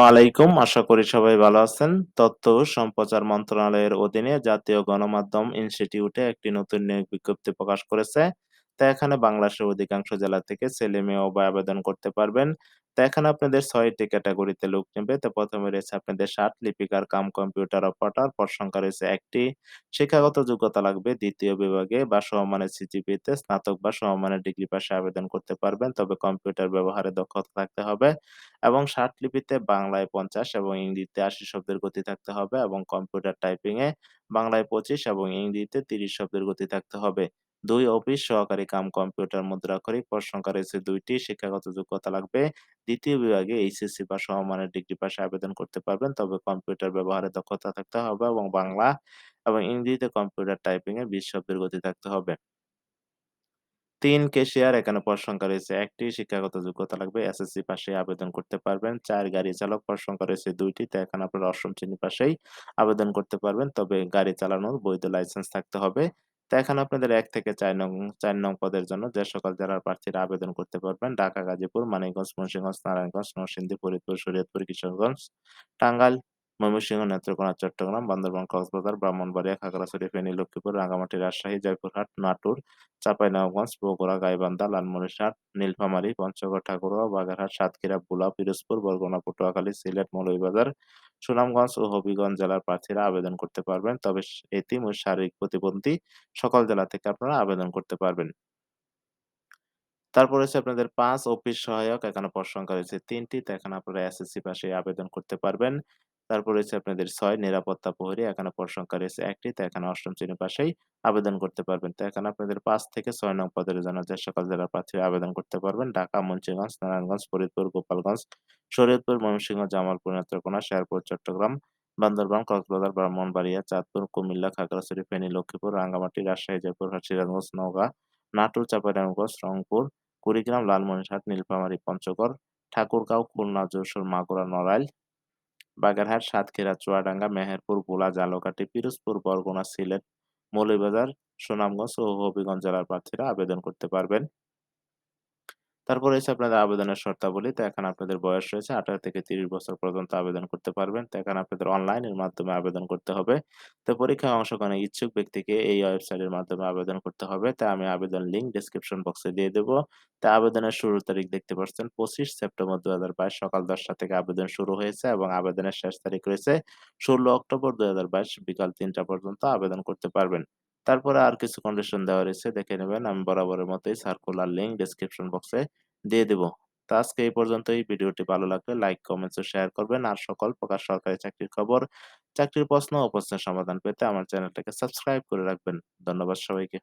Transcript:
আলাইকুম, আশা করি সবাই ভালো আছেন। তথ্য সম্প্রচার মন্ত্রণালয়ের অধীনে জাতীয় গণমাধ্যম ইনস্টিটিউটে একটি নতুন নিয়োগ বিজ্ঞপ্তি প্রকাশ করেছে। তা এখানে বাংলাদেশের অধিকাংশ জেলা থেকে ছেলে-মেয়ে উভয় আবেদন করতে পারবেন। তো এখানে আপনাদের ৬ টি ক্যাটেগরিতে লোক নেবে। তো প্রথমে রয়েছে আপনাদের ষাট লিপিকার, কাম কম্পিউটার অপারেটর পদ সংখ্যা রয়েছে একটি শিক্ষাগত যোগ্যতা লাগবে দ্বিতীয় বিভাগে বা সমমানের সিজিপিএতে স্নাতক বা সমমানের ডিগ্রি পাশে আবেদন করতে পারবেন। তবে কম্পিউটার ব্যবহারে দক্ষতা থাকতে হবে এবং ষাট লিপিতে বাংলায় ৫০ এবং ইংরেজিতে ৮০ শব্দের গতি থাকতে হবে এবং কম্পিউটার টাইপিং এ বাংলায় ২৫ এবং ইংরেজিতে ৩০ শব্দের গতি থাকতে হবে। ২ অফিস সহকারী কাম কম্পিউটার মুদ্রাক্ষরিক সংখ্যা রয়েছে ২ টি। শিক্ষাগত যোগ্যতা লাগবে দ্বিতীয় বিভাগে এইচএসসি বা সমমানের ডিগ্রি পাশে আবেদন করতে পারবেন। তবে কম্পিউটার ব্যবহারে দক্ষতা থাকতে হবে এবং বাংলা এবং ইংরেজিতে কম্পিউটার টাইপিং এ ২০ শব্দের গতি থাকতে হবে। ৩ ক্যাশিয়ার এখানে পদ সংখ্যা রয়েছে ১ টি। শিক্ষাগত যোগ্যতা লাগবে, এসএসসি পাশে আবেদন করতে পারবেন। চার গাড়ি চালক পদ সংখ্যা রয়েছে ২ টি। তো এখানে আপনারা অষ্টম শ্রেণি পাশেই আবেদন করতে পারবেন। তবে গাড়ি চালানোর বৈধ লাইসেন্স থাকতে হবে। তো এখানে আপনাদের এক থেকে চার নং চার নং পদের জন্য যে সকল জেলার প্রার্থীরা আবেদন করতে পারবেন ঢাকা, গাজীপুর, মানিকগঞ্জ, মুন্সিগঞ্জ, নারায়ণগঞ্জ, নরসিংদী, ফরিদপুর, শরীয়তপুর, কিশোরগঞ্জ, টাঙ্গাইল, ময়মনসিংহ, নেত্রকোনা, চট্টগ্রাম, বান্দরবান, কক্সবাজার, ব্রাহ্মণবাড়িয়া, খাগড়াছড়ি, ফেনী, লক্ষ্মীপুর, রাঙ্গামাটি, রাজশাহী, জয়পুরহাট, নাটোর, চাঁপাইনবাবগঞ্জ, বগুড়া, গাইবান্ধা, লালমনিরহাট, নীলফামারী, পঞ্চগড়, ঠাকুরগাঁও, বাগেরহাট, সাতক্ষীরা, ভোলা, পিরোজপুর, বরগুনা, পটুয়াখালী, সিলেট, মৌলভীবাজার, সুনামগঞ্জ ও হবিগঞ্জ জেলার প্রার্থীরা আবেদন করতে পারবেন। তবে এতিম ও শারীরিক প্রতিবন্ধী সকল জেলা থেকে আপনারা আবেদন করতে পারবেন। তারপর হচ্ছে আপনাদের পাঁচ অফিস সহায়ক এখানে পদ রয়েছে ৩ টি। তো এখানে আপনারা এসএসসি পাশেই আবেদন করতে পারবেন। তারপর রয়েছে আপনাদের ছয় নিরাপত্তা প্রহরী এখানে পদ সংখ্যা রয়েছে ১ টি। তো এখানে অষ্টম শ্রেণির পাশেই আবেদন করতে পারবেন। তো এখানে আপনাদের পাঁচ থেকে ছয় নং পদের জন্য যে সকল জেলার প্রার্থীরা আবেদন করতে পারবেন ঢাকা, মুন্সিগঞ্জ, নারায়ণগঞ্জ, ফরিদপুর, গোপালগঞ্জ, শরীয়তপুর, ময়মনসিংহ, জামালপুর, নেত্রকোনা, শেরপুর, চট্টগ্রাম, বান্দরবান, কক্সবাজার, ব্রাহ্মণবাড়িয়া, চাঁদপুর, কুমিল্লা, খাগড়াছড়ি, ফেনী, লক্ষ্মীপুর, রাঙ্গামাটি, রাজশাহী, জয়পুরহাট, সিরাজগঞ্জ, নওগাঁ, নাটোর, চাঁপাইনবাবগঞ্জ, রংপুর, কুড়িগ্রাম, লালমনিরহাট, নীলফামারী, পঞ্চগড়, ঠাকুরগাঁও, খুলনা, যশোর, মাগুরা, নড়াইল, বাগেরহাট, সাতক্ষীরা, চুয়াডাঙ্গা, মেহেরপুর, ভোলা, জালকাটি পিরোজপুর, বরগুনা, সিলেট, মৌলভীবাজার, সুনামগঞ্জ ও হবিগঞ্জ জেলার প্রার্থীরা আবেদন করতে পারবেন। তারপর রয়েছে আপনাদের আবেদনের শর্তাবলী। তো এখন আপনাদের বয়স রয়েছে ১৮ থেকে ৩০ বছর পর্যন্ত আবেদন করতে পারবেন। তো এখন আপনাদের অনলাইনের মাধ্যমে আবেদন করতে হবে। তো পরীক্ষায় অংশগ্রহণের ইচ্ছুক ব্যক্তিকে এই ওয়েবসাইটের মাধ্যমে আবেদন করতে হবে। তো আমি আবেদন লিঙ্ক ডেসক্রিপশন বক্সে দিয়ে দেবো তা আবেদনের শুরুর তারিখ দেখতে পাচ্ছেন ২৫ সেপ্টেম্বর ২০২২ সকাল ১০টা থেকে আবেদন শুরু হয়েছে এবং আবেদনের শেষ তারিখ রয়েছে ১৬ অক্টোবর ২০২২ বিকাল তিনটা পর্যন্ত আবেদন করতে পারবেন। তারপরে আর কিছু কন্ডিশন দেওয়া রয়েছে দেখে নেবেন। আমি বরাবরের মতোই সার্কুলার লিঙ্ক ডিসক্রিপশন বক্সে দিয়ে দেব। তো আজকে এই পর্যন্তই। ভিডিওটি ভালো লাগবে লাইক, কমেন্টস ও শেয়ার করবেন। আর সকল প্রকার সরকারি চাকরির খবর, চাকরির প্রশ্ন ও প্রশ্নের সমাধান পেতে আমার চ্যানেলটাকে সাবস্ক্রাইব করে রাখবেন। ধন্যবাদ সবাইকে।